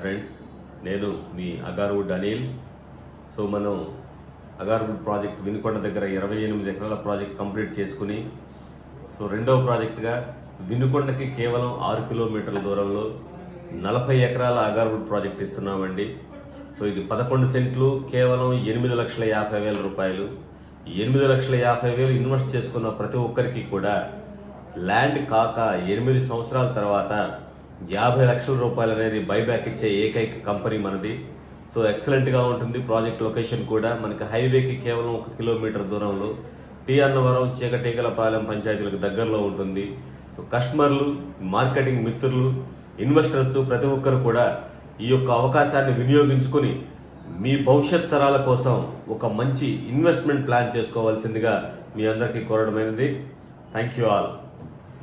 Friends నేను మీ agarwood Anil so మనం అగార్వుడ్ ప్రాజెక్ట్ వినుకొండ దగ్గర ఇరవై ఎనిమిది ఎకరాల ప్రాజెక్ట్ కంప్లీట్ చేసుకుని సో రెండవ ప్రాజెక్టుగా వినుకొండకి కేవలం ఆరు కిలోమీటర్ల దూరంలో నలభై ఎకరాల అగార్వుడ్ ప్రాజెక్ట్ ఇస్తున్నామండి. సో ఇది పదకొండు సెంట్లు కేవలం ఎనిమిది లక్షల యాభై వేల రూపాయలు. ఎనిమిది లక్షల యాభై వేలు ఇన్వెస్ట్ చేసుకున్న ప్రతి ఒక్కరికి కూడా ల్యాండ్ కాక ఎనిమిది సంవత్సరాల తర్వాత యాభై లక్షల రూపాయలు అనేది బైబ్యాక్ ఇచ్చే ఏకైక కంపెనీ మనది. సో ఎక్సలెంట్గా ఉంటుంది. ప్రాజెక్ట్ లొకేషన్ కూడా మనకి హైవేకి కేవలం ఒక కిలోమీటర్ దూరంలో. టీ అన్నవరం చీకటీగలపాలెం పంచాయతీలకు దగ్గరలో ఉంటుంది. కస్టమర్లు మార్కెటింగ్ మిత్రులు ఇన్వెస్టర్స్ ప్రతి ఒక్కరు కూడా ఈ యొక్క అవకాశాన్ని వినియోగించుకొని మీ భవిష్యత్ తరాల కోసం ఒక మంచి ఇన్వెస్ట్మెంట్ ప్లాన్ చేసుకోవాల్సిందిగా మీ అందరికీ కోరడమైనది. Thank you all